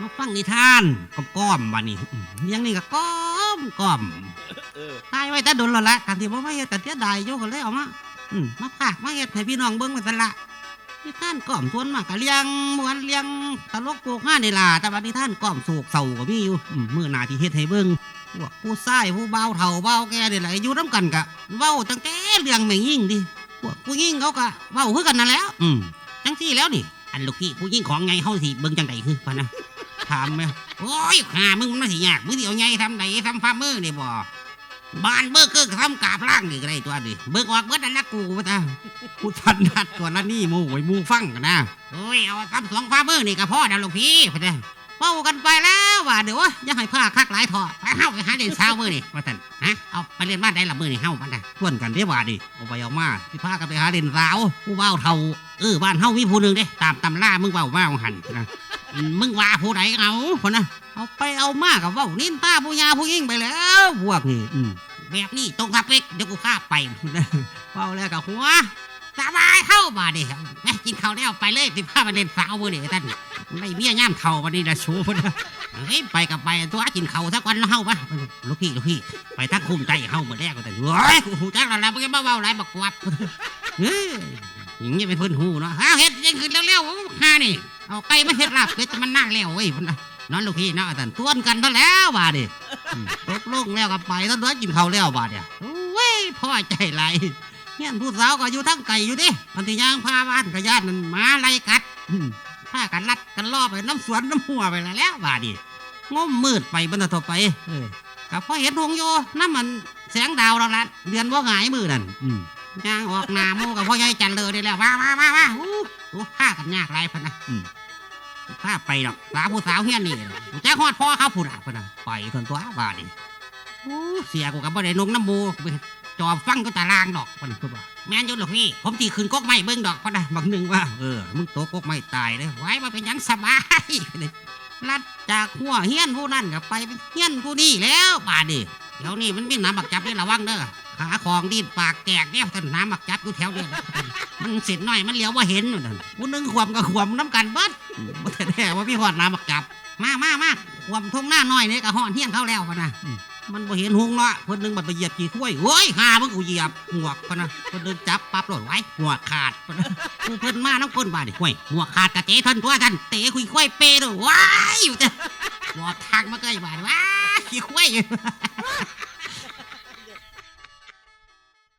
มาฟังนิทานก้อมก้อมๆบานี่อืมเลี้ยงนี่ก็ก้อมก้อมเออตายไว้แต่โดนแล้วละกันที่บ่มาเฮ็ดกันเสียดายโยก็เลยเอามาอืมมาพากมาเฮ็ดให้พี่น้องเบิ่งไว้ซั่นละนิทานก้อมทวนมากก็เลี้ยงม่วนเลี้ยงตลกโปกห้านี่ล่ะแต่ว่านิทานก้อมโศกเศร้าก็มีอยู่อืมมื้อหน้าที่เฮ็ดให้เบิ่งพวกผู้ชายผู้เบาเฒ่าเบาแก่นี่แหละอยู่นํกันกะเว้าตั้งแต่เรื่องแม่งยิ่งดิพวกผู้หญิงเขาก็เว้าคือกันนั่นแหล้ว อืมจังซี่แล้วนี่อันลูกพี่ผู้หญิงของไงเฮาสิเบิ่งจังไดคือปะนะ ถามแม่โอ้ยหามึงมันน่าสิยากมึงสิเอาไงทำไดทำฟ้ามือนี่บ่บ้านเบิกเกอร์ทำกาบล่างนี่ก็ได้ตัวดิเบิกออกเบิดอันละกูว่าตากูทันนัดก่อนละนี่หมูไว้มูฟังกันนะโอ้ยเอาทำสองฟ้ามือนี่ก็พ่อแล้วลูกพี่พะนะเว้ากันไปแล้วว่าเดี๋ยววะอย่าให้ผ้าคักหลายทอไปเฮาไปหาเล่นสาวมือนี่ว่าท่านฮะเอาไปเล่นบ้านได้ละมือนี่เฮามันนะชวนกันเด้ว่าดิเอาไปเอามาสิพากันไปหาเล่นสาวผู้เว้าเท่าเออบ้านเฮามีผู้หนึ่งเด้ตามตำรามึงเว้ามาของหันนะ มมึงว่าผู้ใดเอาคนนะเอาไปเอามากับเว่านินตาผู้ยาผู้ยิ่งไปแล้วพวกนี้อืมแบบนี้ตรงสเปกเดี๋ยวกูฆ่าไปเว่าแล้วกับหัวสบายเข้ามาดิแม่กินข้าวแล้วไปเลยสิพาไปเล่นสาวมือนี่ท่านไม่เบี้ยย่ามเข่าวันนี้ละชูพุ่นนะเฮ้ยไปกับไปตัวกินเข่าวสักวันแล้วเฮาปะลูกพี่ลูกพี่ไปทักคุมใจเฮาหมดแรกก็แต่เฮ้ยกูจักแล้วละมึงจะมาเบาไรบักกวัด เฮ้ยอย่างนี้เป็นเพื่อนหูเนาะอ้าเฮ็ดยังขึ้นเร็วๆฮานี่ เอาไก่มาเฮ็ดลาบเป็ดมันนั่งแล้วเว้ยพุ่นน่ะนอนลูกพี่เนาะอาจารย์ต้วนกันซะแล้วบาดดิอืมตกลงแล้วก็ไปตอนนั้นกินข้าวแล้วบาดเนี่ยโอ้ยพ่อใจไหลเฮียผู้สาวก็อยู่ทั้งไก่อยู่ดิมันที่ย่างพาบ้านก็ย่านนั่นหมาไล่กัดอืมพากันลัดกันล่อไปน้ำสวนน้ำหัวไปแล้วแล้วบาดิงมมืดไปบรรทัดไปเออกับพ่อเห็นหงโยน้ำมันแสงดาวเราละเดือนว่าหงายมือนั่นอื ย่างออกหนาโมกับพ่อใหญ่จันเลยได้แล้วว้าว้าว้าว้าอู้หูฆ่ากันยากไรพันนะอืมถ้าไปหรอกสาวผู้สาวเฮียนนี่จะฮอดพ่อเขาผู้ด่าพนนะไปทนตัวบาดนี่โอ้เสียกูกับบ่ได้นงน้ำมูไปจอบฟังก็ตารางดอกพนพูดว่าแม่นอยุดหรอกพี่ผมตีขึ้นกกไม้เบิ้งดอกพนนะบางหนึ่งว่าเออมึงโตกกไม้ตายเลยไว้มาเป็นยังสบายเลยลัดจากหัวเฮียนผู้นั่นกับไปเฮียนผู้นี่แล้วบาดนี่เดี๋ยวนี้มันมีน้ำบักจับนี่ระวังเด้อ หาของดีดปากแตกเนี่ยท่านน้ำบักจับอยู่แถวเดียวมันเสร็จหน่อยมันเหลียวว่าเห็นนั่นผู้นึงขวมกับขวมน้ำกันเบิดบ่แต่แน่ว่าพี่หอดน้ำบักจับ มามามาควมทงหน้าน้อยเนี่ยก็หอดเที่ยงเขาแล้วนะมันบ่เห็นหงเนาะเพิ่นนึงบัดไปเหยียบกี่ถ้วยเฮ้ยหามึงกูเหยียบหัวกพนะเพิ่นเดินจับปั๊บโหลดไว้หัวขาดพนะกูเพิ่นมาน้ำก้นบาดนี่ห้วยหัวขาดกะเตะท่านตัวท่านเตะคุยควายเปด้วยว้ายอยู่แต่หมอทางมาเกยบาดว้ายขี้ควาย